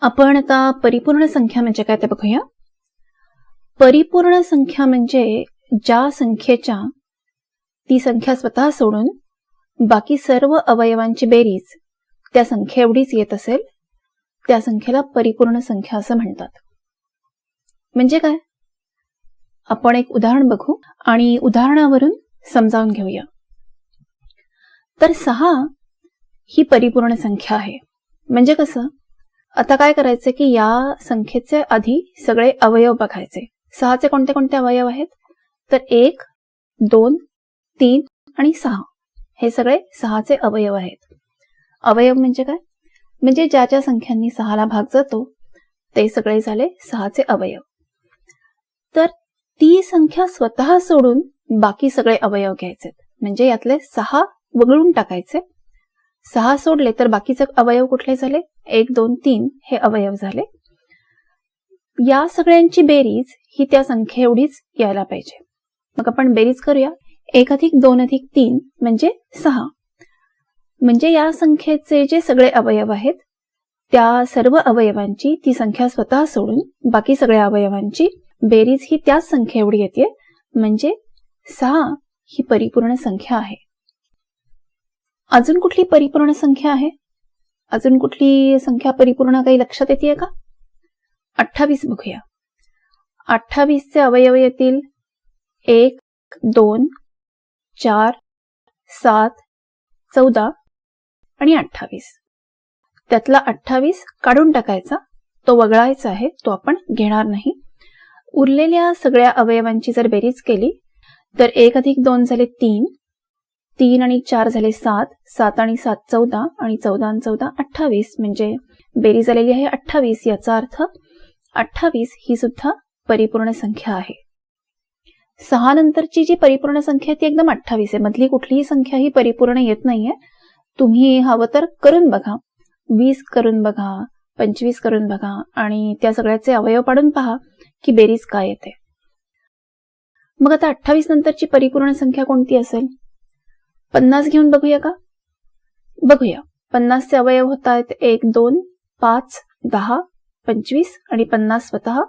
आपण आता परिपूर्ण संख्या म्हणजे काय ते बघूया. परिपूर्ण संख्या म्हणजे ज्या संख्येच्या ती संख्या स्वतः सोडून बाकी सर्व अवयवांची बेरीज त्या संख्या एवढीच येत असेल त्या संख्येला परिपूर्ण संख्या असं म्हणतात. म्हणजे काय? आपण एक उदाहरण बघू आणि उदाहरणावरून समजावून घेऊया. तर सहा ही परिपूर्ण संख्या आहे. म्हणजे कसं? आता काय करायचं की या संख्येचे आधी सगळे अवयव बघायचे. सहाचे कोणते कोणते अवयव आहेत? तर एक दोन तीन आणि सहा. हे सगळे सहाचे अवयव आहेत. अवयव म्हणजे काय? म्हणजे ज्या ज्या संख्यांनी सहाला भाग जातो ते सगळे झाले सहाचे अवयव. तर ती संख्या स्वतः सोडून बाकी सगळे अवयव घ्यायचे. म्हणजे यातले सहा वगळून टाकायचे. सहा सोडले तर बाकीचे अवयव कुठले झाले? एक दोन तीन हे अवयव झाले. या सगळ्यांची बेरीज ही त्या संख्ये एवढीच यायला पाहिजे. मग आपण बेरीज करूया. एक अधिक दोन अधिक तीन म्हणजे सहा. म्हणजे या संख्येचे जे सगळे अवयव आहेत त्या सर्व अवयवांची ती संख्या स्वतः सोडून बाकी सगळ्या अवयवांची बेरीज ही त्याच संख्या एवढी येते. म्हणजे सहा ही परिपूर्ण संख्या आहे. अजून कुठली परिपूर्ण संख्या आहे? अजून कुठली संख्या परिपूर्ण काही लक्षात येते का? अठ्ठावीस बघूया. अठ्ठावीसचे अवयव येतील. एक दोन चार सात चौदा आणि अठ्ठावीस. त्यातला अठ्ठावीस काढून टाकायचा. तो वगळायचा आहे. तो आपण घेणार नाही. उरलेल्या सगळ्या अवयवांची जर बेरीज केली तर एक अधिक दोन झाले तीन. तीन आणि चार झाले सात सात आणि सात चौदा आणि चौदा आणि चौदा अठ्ठावीस. म्हणजे बेरीज आलेली आहे अठ्ठावीस याचा अर्थ अठ्ठावीस ही सुद्धा परिपूर्ण संख्या आहे. सहा नंतरची जी परिपूर्ण संख्या ती एकदम अठ्ठावीस आहे. मधली कुठलीही संख्या ही परिपूर्ण येत नाहीये. तुम्ही हवं तर करून बघा. वीस करून बघा पंचवीस करून बघा आणि त्या सगळ्याचे अवयव पाडून पहा की बेरीज काय येते. मग आता अठ्ठावीस नंतरची परिपूर्ण संख्या कोणती असेल? पन्नास घेऊन बघूया का? बघूया. पन्नासचे अवयव होत आहेत एक दोन पाच दहा पंचवीस आणि पन्नास स्वतः.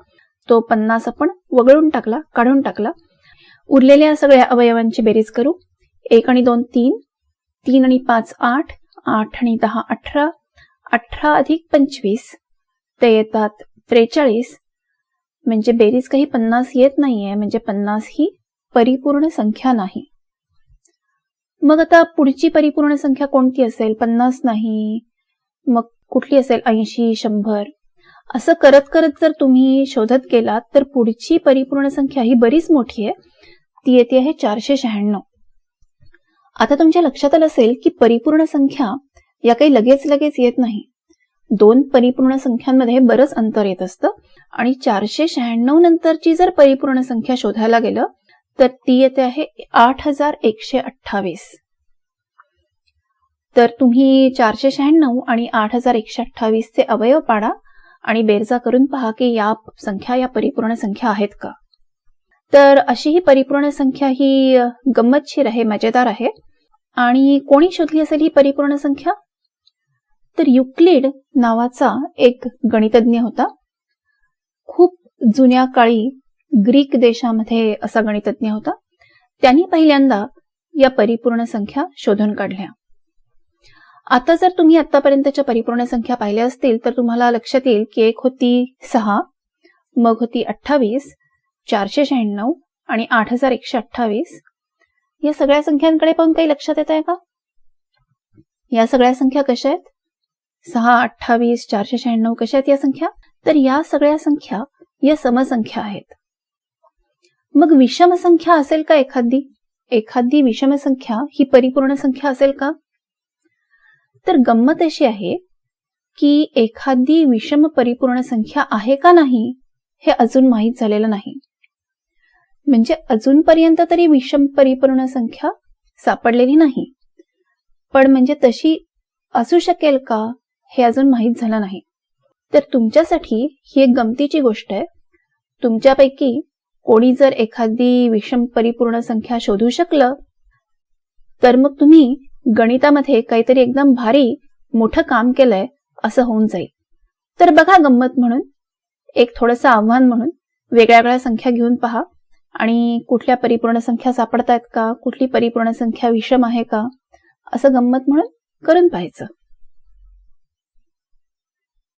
तो पन्नास आपण वगळून टाकला काढून टाकला. उरलेल्या सगळ्या अवयवांची बेरीज करू. एक आणि दोन तीन. तीन आणि पाच आठ. आठ आणि दहा अठरा. अठरा अधिक पंचवीस. ते येतात त्रेचाळीस. म्हणजे बेरीज काही पन्नास येत नाहीये. म्हणजे पन्नास ही परिपूर्ण संख्या नाही. मग आता पुढची परिपूर्ण संख्या कोणती असेल? पन्नास नाही. मग कुठली असेल? ऐंशी शंभर. असं करत करत जर तुम्ही शोधत गेलात तर पुढची परिपूर्ण संख्या ही बरीच मोठी आहे. ती येते आहे चारशे शहाण्णव. आता तुमच्या लक्षात आलं असेल की परिपूर्ण संख्या या काही लगेच लगेच येत नाही. दोन परिपूर्ण संख्यांमध्ये बरंच अंतर येत असतं आणि चारशे शहाण्णव नंतरची जर परिपूर्ण संख्या शोधायला गेलं तर ती येते आहे आठ हजार एकशे अठ्ठावीस. तर तुम्ही चारशे शहाण्णव आणि आठ हजार एकशे अठ्ठावीसचे अवयव पाडा आणि बेरजा करून पहा की या संख्या या परिपूर्ण संख्या आहेत का. तर अशी ही परिपूर्ण संख्या ही गंमतशीर आहे मजेदार आहे. आणि कोणी शोधली असेल ही परिपूर्ण संख्या? तर युक्लिड नावाचा एक गणितज्ञ होता. खूप जुन्या काळी ग्रीक देशामध्ये असा गणितज्ञ होता. त्यांनी पहिल्यांदा या परिपूर्ण संख्या शोधून काढल्या. आता जर तुम्ही आतापर्यंतच्या परिपूर्ण संख्या पाहिल्या असतील तर तुम्हाला लक्षात येईल की एक होती सहा मग होती अठ्ठावीस चारशे शहाण्णव आणि आठ हजार एकशे अठ्ठावीस. या सगळ्या संख्यांकडे पण काही लक्षात येत आहे का? या सगळ्या संख्या कशा आहेत? सहा अठ्ठावीस चारशे शहाण्णव कशा आहेत या संख्या? तर या सगळ्या संख्या या समसंख्या आहेत. मग विषम संख्या असेल का एखादी? एखादी विषम संख्या ही परिपूर्ण संख्या असेल का? तर गंमत अशी आहे की एखादी विषम परिपूर्ण संख्या आहे का नाही हे अजून माहीत झालेलं नाही. म्हणजे अजूनपर्यंत तरी विषम परिपूर्ण संख्या सापडलेली नाही. पण म्हणजे तशी असू शकेल का हे अजून माहीत झालं नाही. तर तुमच्यासाठी ही एक गमतीची गोष्ट आहे. तुमच्यापैकी कोणी जर एखादी विषम परिपूर्ण संख्या शोधू शकलं तर मग तुम्ही गणितामध्ये काहीतरी एकदम भारी मोठं काम केलंय असं होऊन जाईल. तर बघा गंमत म्हणून. एक थोडंसं आव्हान म्हणून. वेगळ्या वेगळ्या संख्या घेऊन पहा. आणि कुठल्या परिपूर्ण संख्या सापडतायत का? कुठली परिपूर्ण संख्या विषम आहे का? असं गंमत म्हणून करून पाहायचं.